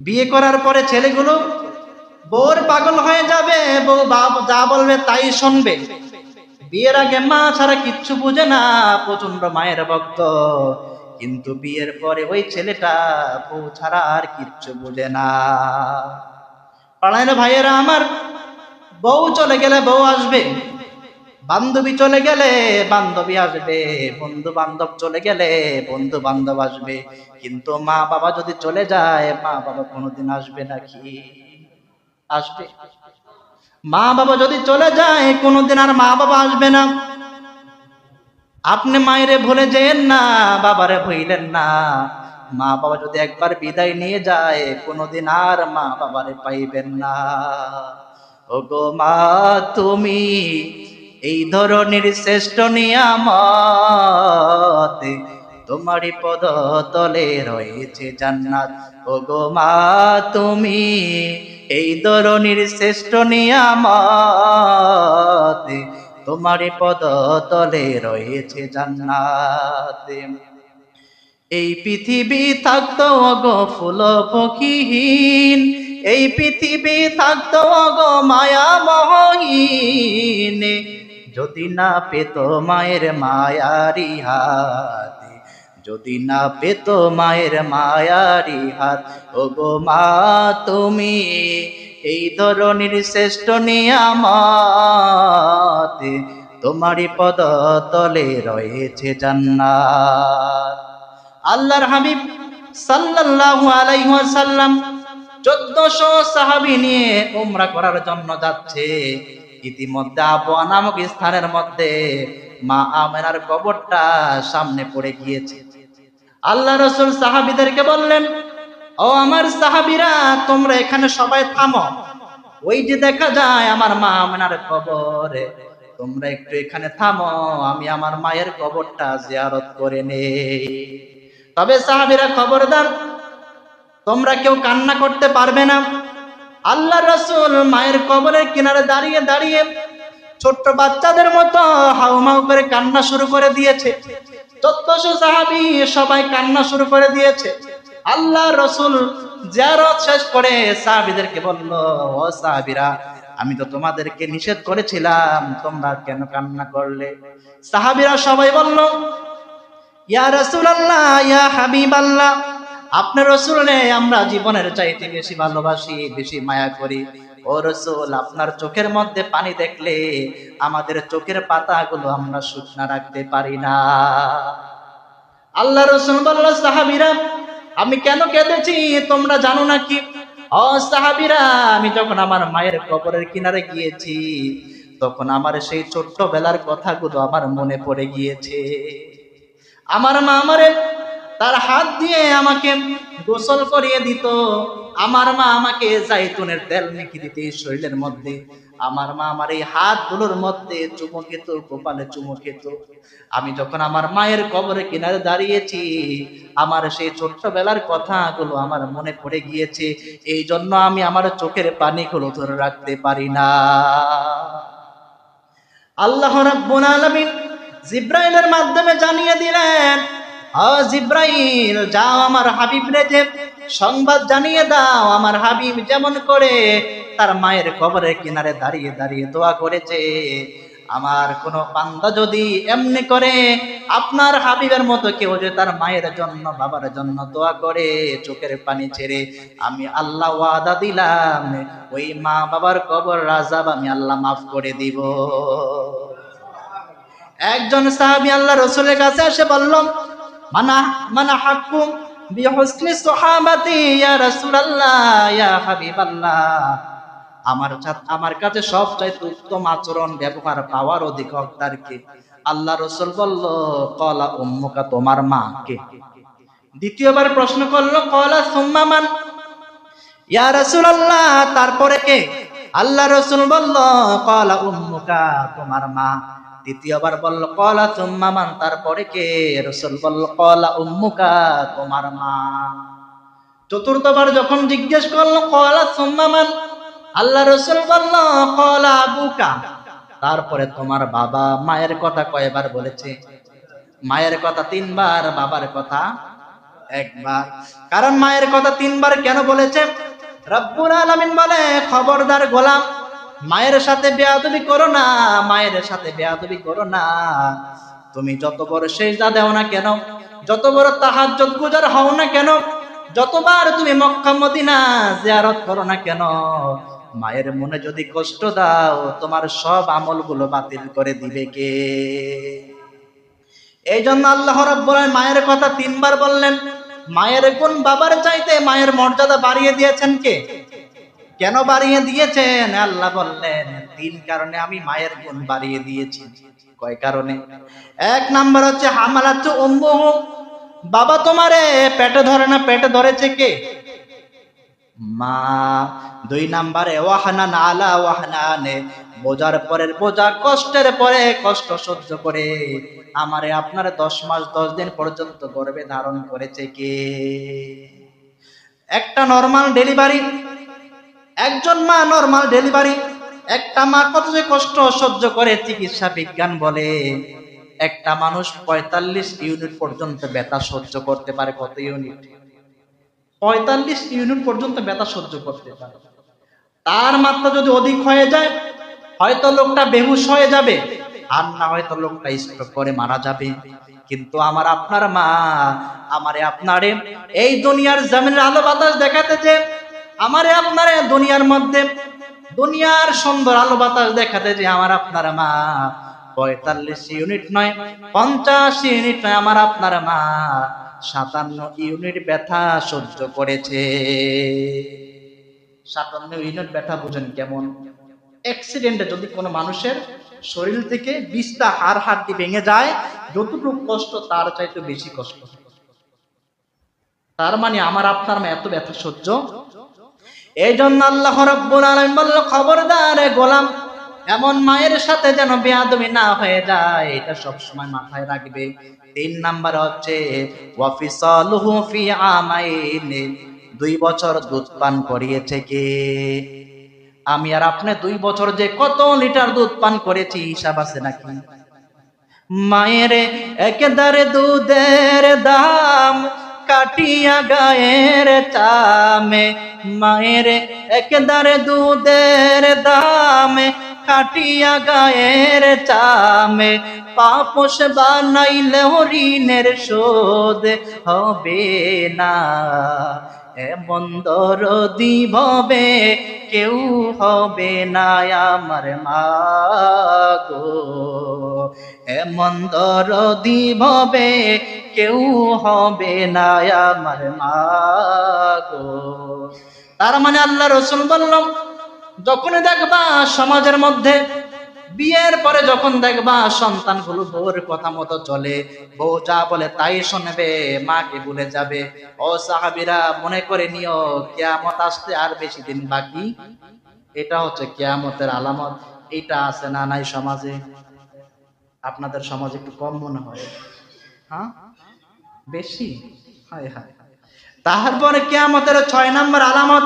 বিয়ে করার পরে ছেলেগুলো, বউর পাগল হয়ে যাবে, বউ যা বলবে তাই শুনবে। বিয়ের আগে মা ছাড়া কিচ্ছু বুঝে না প্রচণ্ড মায়ের ভক্ত। কিন্তু বিয়ের পরে ওই ছেলেটা বউ ছাড়া আর কিচ্ছু বুঝে না। পাড়ায় ভাইয়েরা আমার, বউ চলে গেলে বউ আসবে। বান্ধবী চলে গেলে বান্ধবী আসবে বন্ধু বান্ধব চলে গেলে বন্ধু বান্ধব আসবে। কিন্তু মা বাবা যদি চলে যায়, মা বাবা কোনোদিন আসবে নাকি আসবে। মা বাবা যদি চলে যায়, কোনোদিন আর মা বাবা আসবে না। আপনি মায়েরে ভুলে যেন না, বাবারে ভুইলেন না। মা বাবা যদি একবার বিদায় নিয়ে যায়, কোনোদিন আর মা বাবারে পাইবেন না। ও গো মা, তুমি এই ধরনের শ্রেষ্ঠ নিয়ামত তোমারই পদ তলে রয়েছে জান্নাত। ও গো মা, তুমি এই ধরনের শ্রেষ্ঠ নিয়ামত তোমারই পদ তলে রয়েছে জান্নাত। এই পৃথিবী থাকতো অগো ফুল পক্ষীহীন এই পৃথিবী থাকতো অগো মায়া মহীন যদি না পেত মায়ের মায়ারি হাত, যদি না পেত মায়ের মায়ারি হাত ও গো মা তুমি এই ধরনের শ্রেষ্ঠ নিয়ামত, তোমারই পদ তলে রয়েছে জান্নাত। আল্লাহর হাবিব সাল্লাল্লাহু আলাইহি ওয়াসাল্লাম 1400 সাহাবী নিয়ে উমরা করার জন্য যাচ্ছে। ইতিমধ্যে আবওয়া নামক স্থানের মধ্যে মা আমেনার কবরটা সামনে পড়ে গিয়েছে। আল্লাহ রসুল সাহাবীদেরকে বললেন, ও আমার সাহাবিরা, তোমরা এখানে সবাই থামো। ওই যে দেখা যায় আমার মা আমেনার কবর। তোমরা একটু এখানে থামো, আমি আমার মায়ের কবরটা জিয়ারত করে নেই। তবে সাহাবীরা খবরদার, তোমরা কেউ কান্না করতে পারবে না। আল্লাহ রসুল মায়ের কবরের কিনারে দাঁড়িয়ে দাঁড়িয়ে ছোট্ট বাচ্চাদের মতো হাউমাউ করে কান্না শুরু করে দিয়েছে। সবাই কান্না শুরু করে দিয়েছে। আল্লাহ রসুল শেষ করে সাহাবিদেরকে বলল, ও সাহাবিরা, আমি তো তোমাদেরকে নিষেধ করেছিলাম, তোমরা কেন কান্না করলে? সাহাবিরা সবাই বলল, ইয়া রসুল আল্লাহ ইয়া হাবিবাল্লাহ আপনার রসুলে আমরা জীবনের চাইতে বেশি ভালোবাসি, বেশি মায়া করি। ও রসুল, আপনার চোখের মধ্যে পানি দেখলে আমাদের চোখের পাতাগুলো আমরা শুকনা রাখতে পারি না। আল্লাহ রসুল বলল, সাহাবিরা, আমি কেন কেঁদেছি? তোমরা জানো নাকি? ও সাহাবিরা, আমি যখন আমার মায়ের কবরের কিনারে গিয়েছি, তখন আমার সেই ছোট্ট বেলার কথাগুলো আমার মনে পড়ে গিয়েছে। আমার মা আমারে তার হাত দিয়ে আমাকে গোসল করিয়ে দিত। আমার মা আমাকে জাইতুনের তেল মেখে দিত শরীরের মধ্যে। আমার মা আমার এই হাতগুলোর মধ্যে চুমো খেত, কপালে চুমো খেত। আমি যখন আমার মায়ের কবরে কিনারে দাঁড়িয়েছি, আমার সেই ছোট্টবেলার কথাগুলো আমার মনে পড়ে গিয়েছে। এই জন্য আমি আমার চোখের পানিগুলো ধরে রাখতে পারি না। আল্লাহ রাব্বুল আলামিন জিব্রাইলের মাধ্যমে জানিয়ে দিলেন ও জিব্রাইল, যাও আমার হাবিব রে যে সংবাদ জানিয়ে দাও। আমার হাবিব যেমন করে তার মায়ের কবরের কিনারে দাঁড়িয়ে দাঁড়িয়ে দোয়া করেছে। আমার কোন বান্দা যদি এমনি করে, আপনার হাবিবের মতো কেউ যে তার মায়ের জন্য, বাবার জন্য দোয়া করে চোখের পানি ছেড়ে আমি আল্লাহ ওয়াদা দিলাম, ওই মা বাবার কবর রাজাব আমি আল্লাহ মাফ করে দিব। একজন সাহাবি আল্লাহ রসুলের কাছে এসে বলল আমার আমার কাছে সবচাইতে উত্তম আচরণ, ব্যবহার, পাওয়ার অধিক হকদার কে? আল্লাহ রসুল বলল, কলা উম্মুকা, তোমার মা কে? দ্বিতীয়বার প্রশ্ন করল, কলা সুম্মামান তারপরে কে? আল্লাহ রসুল বলল, কলা উম্মুকা, তোমার মা। দ্বিতীয়বার বলল, কলা চুম্মামান তারপরে কে? রসুল বলল, কলা উম্মুকা, তোমার মা। চতুর্থবার যখন জিজ্ঞেস করল, কলা চুম্মামান আল্লাহ রসুল বলল, কলা বুকা তারপরে তোমার বাবা মায়ের কথা কয়বার বলেছে? মায়ের কথা তিনবার, বাবার কথা একবার। কারণ মায়ের কথা তিনবার কেন বলেছে? রব্বুল আলামিন বলে, খবরদার গোলাম। মায়ের সাথে বেয়াদবি করো না, মায়ের সাথে বেয়াদবি করো না। তুমি যত বড় সেজদা দেও না কেন, যত বড় তাহাজ্জুদ গুজার হও না কেন, যতবার তুমি মক্কা, মদিনা জিয়ারত করো না কেন, মায়ের মনে যদি কষ্ট দাও, তোমার সব আমলগুলো বাতিল করে দিবে কে? এই জন্য আল্লাহ রাব্বুল মায়ের কথা তিনবার বললেন, মায়ের গুণ বাবার চাইতে মায়ের মর্যাদা বাড়িয়ে দিয়েছেন কে? কেন বাড়িয়ে দিয়েছেন? আল্লাহ বললেন, তিন কারণে আমি মায়ের গুণ বাড়িয়ে দিয়েছি। কয় কারণে? এক নাম্বার হচ্ছে হামালাত উম্মুহু। বাবা তোমারে পেটে ধরে না, পেটে ধরেছে কে? মা। দুই নাম্বারে, ওয়াহানান আলা ওয়াহানানে। বোঝার পরের বোঝা, কষ্টের পরে কষ্ট সহ্য করে। আমারে আপনার দশ মাস, দশ দিন পর্যন্ত গর্ভে ধারণ করেছে কে? একটা নর্মাল ডেলিভারি একজন মা নর্মাল ডেলিভারি একটা মা কত যে কষ্ট সহ্য করে, চিকিৎসা বিজ্ঞান বলে। একটা মানুষ পঁয়তাল্লিশ ইউনিট পর্যন্ত ব্যথা সহ্য করতে পারে, কত ইউনিট পঁয়তাল্লিশ ইউনিট পর্যন্ত ব্যথা সহ্য করতে পারে। তার মাত্রা যদি অধিক হয়ে যায়, হয়তো লোকটা বেহুশ হয়ে যাবে, আর না হয়তো লোকটা স্ট্রোক করে মারা যাবে। কিন্তু আমার আপনার মা, আমারে আপনারে এই দুনিয়ার জমিনের আলো বাতাস দেখাতে যে আমারে আপনারে দুনিয়ার মধ্যে দুনিয়ার সুন্দর আলো বাতাস দেখাতে যে আমার আপনার মা। পঁয়তাল্লিশ ইউনিট নয়, পঞ্চাশ ইউনিট নয় আমার আপনার মা। সাতান্ন ইউনিট ব্যথা সহ্য করেছে। সাতান্ন ইউনিট ব্যথা বুঝেন কেমন? অ্যাক্সিডেন্টে যদি কোনো মানুষের শরীর থেকে বিশটা হার হাড্ডি ভেঙে যায়, যতটুকু কষ্ট তার চাইতে বেশি কষ্ট। তার মানে আমার আপনার মা এত ব্যথা সহ্য এই জন্য আল্লাহ রাব্বুল আলামিন বলল, খবরদার গোলাম, এমন মায়ের সাথে যেন বেয়াদবি না হয়ে যায়, এটা সব সময় মাথায় রাখবে। তিন নাম্বার হচ্ছে ওয়াফিসালুহু ফি আমাইন, দুই বছর দুধ পান করিয়েছে কে? আমি আর আপনি দুই বছর যে কত লিটার দুধ পান করেছি, হিসাব আছে নাকি? মায়ের একেদারে দুধের দাম কাটিয়া গায়ের চামে, মায়ের একদারে দুধের দামে, কাটিয়া গায়ের চামে পাপস বানাইলে হরিণের শোধ হবে না। এমন দরদি ভবে কেউ হবে না আমার মা গো এমন দরদি ভবে কেউ হবে না আমার মা গো তার মানে আল্লাহ রসুল বললাম যখন দেখবা সমাজের মধ্যে বিয়ের পরে যখন দেখবা সন্তানগুলো বউর কথা মতো চলে, বউ যা বলে তাই শুনবে মাকে ভুলে যাবে। ও সাহাবিরা মনে করে নিও, কেয়ামত আসতে আর বেশি দিন বাকি। এটা হচ্ছে কেয়ামতের আলামত। এটা আছে না নাই সমাজে? আপনাদের সমাজে একটু কম মনে হয়। হ্যাঁ? বেশি? হায় হায়। তারপরে কেয়ামতের ছয় নম্বর আলামত।